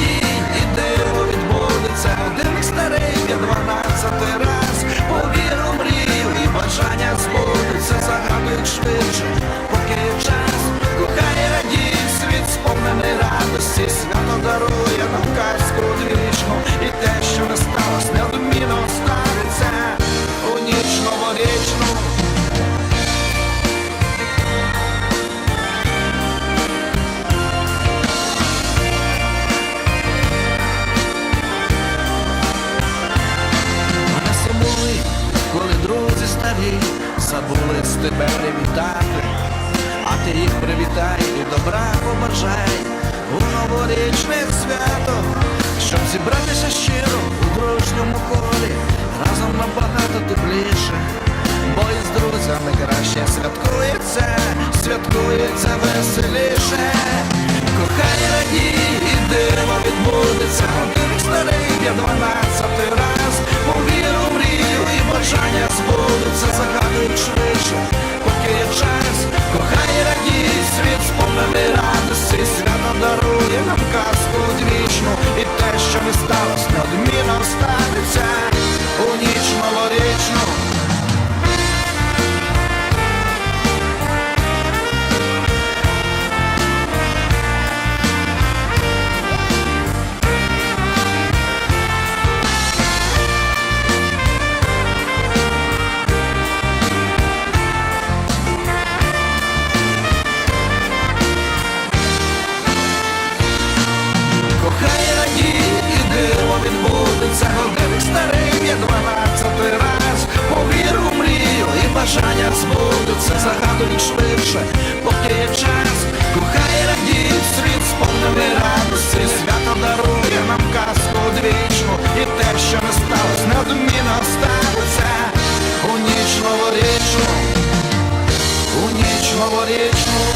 І диво відбудеться. Один старий є дванадцятий раз. Повіру мрію і бажання збудуться. Загадують швидше, забули з тебе привітати, а ти їх привітай і добра побажай. У новорічних святах, щоб зібратися щиро у дружньому колі, разом набагато тепліше, бо із друзями краще святкується, святкується веселіше. Бажання збудуться, загадують швидше, поки є час. Кохай радій, світ сповнений бажання збудуться Загадують швидше, поки є час Кохай радій, світ сповнений радості. Свято дарує нам казку одвічну. І те, що не сталося, неодмінно станеться У ніч новорічну У ніч новорічну